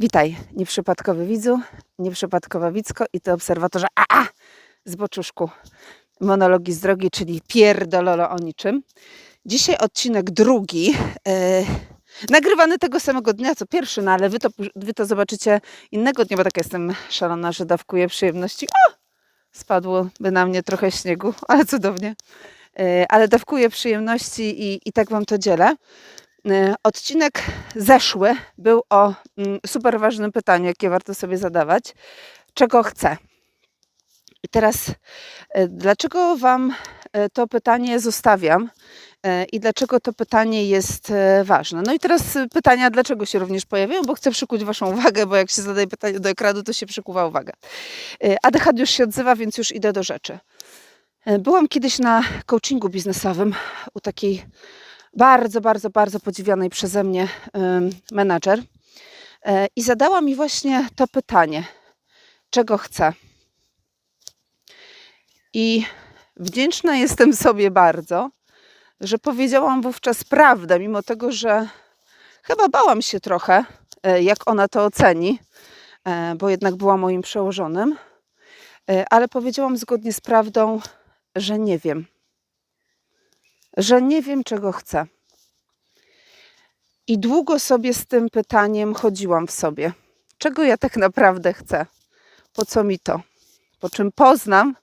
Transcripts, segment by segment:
Witaj, nieprzypadkowy widzu, nieprzypadkowa widzko i ty obserwatorze a, a z boczuszku. Monologi z drogi, czyli pierdololo o niczym. Dzisiaj odcinek drugi, e, nagrywany tego samego dnia co pierwszy, no ale wy to, wy to zobaczycie innego dnia, bo tak jestem szalona, że dawkuję przyjemności. O! Spadłoby na mnie trochę śniegu, ale cudownie. E, ale dawkuję przyjemności i, i tak wam to dzielę. E, Odcinek zeszły był o mm, super ważnym pytaniu, jakie warto sobie zadawać. Czego chcę? I teraz, e, dlaczego Wam e, to pytanie zostawiam e, i dlaczego to pytanie jest ważne? No i teraz pytania, dlaczego się również pojawiają, bo chcę przykuć Waszą uwagę, bo jak się zadaje pytanie do ekranu, to się przykuwa uwaga. ADHD już się odzywa, więc już idę do rzeczy. Byłam kiedyś na coachingu biznesowym u takiej bardzo, bardzo, bardzo podziwianej przeze mnie menadżer e, i zadała mi właśnie to pytanie, czego chcę. I wdzięczna jestem sobie bardzo, że powiedziałam wówczas prawdę, mimo tego, że chyba bałam się trochę, e, jak ona to oceni, e, bo jednak była moim przełożonym, ale powiedziałam zgodnie z prawdą, że nie wiem że nie wiem, czego chcę. I długo sobie z tym pytaniem chodziłam w sobie. Czego ja tak naprawdę chcę? Po co mi to? Po czym poznam,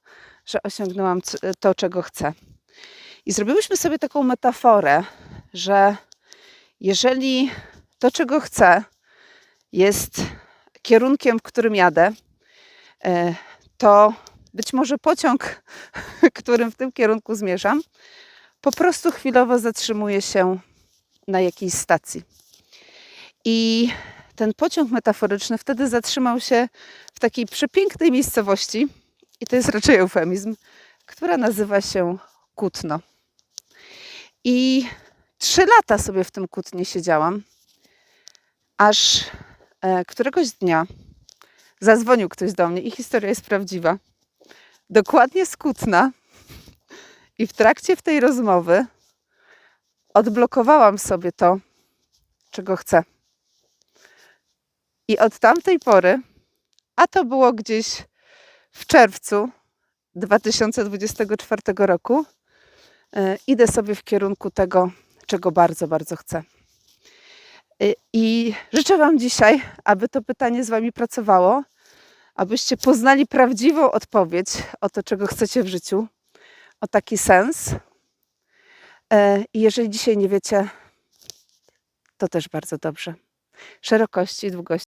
że osiągnęłam to, czego chcę. I zrobiłyśmy sobie taką metaforę, że jeżeli to, czego chcę, jest kierunkiem, w którym jadę, e, to być może pociąg, którym w tym kierunku zmierzam, po prostu chwilowo zatrzymuje się na jakiejś stacji. I ten pociąg metaforyczny wtedy zatrzymał się w takiej przepięknej miejscowości, i to jest raczej eufemizm, która nazywa się Kutno. I trzy lata sobie w tym Kutnie siedziałam, aż e, któregoś dnia zadzwonił ktoś do mnie i historia jest prawdziwa. Dokładnie z Kutna, i w trakcie w tej rozmowy odblokowałam sobie to, czego chcę. I od tamtej pory, a to było gdzieś w czerwcu 2024 roku, e, idę sobie w kierunku tego, czego bardzo, bardzo chcę. E, I życzę Wam dzisiaj, aby to pytanie z Wami pracowało, abyście poznali prawdziwą odpowiedź o to, czego chcecie w życiu o taki sens. E, I jeżeli dzisiaj nie wiecie, to też bardzo dobrze. Szerokości i długości.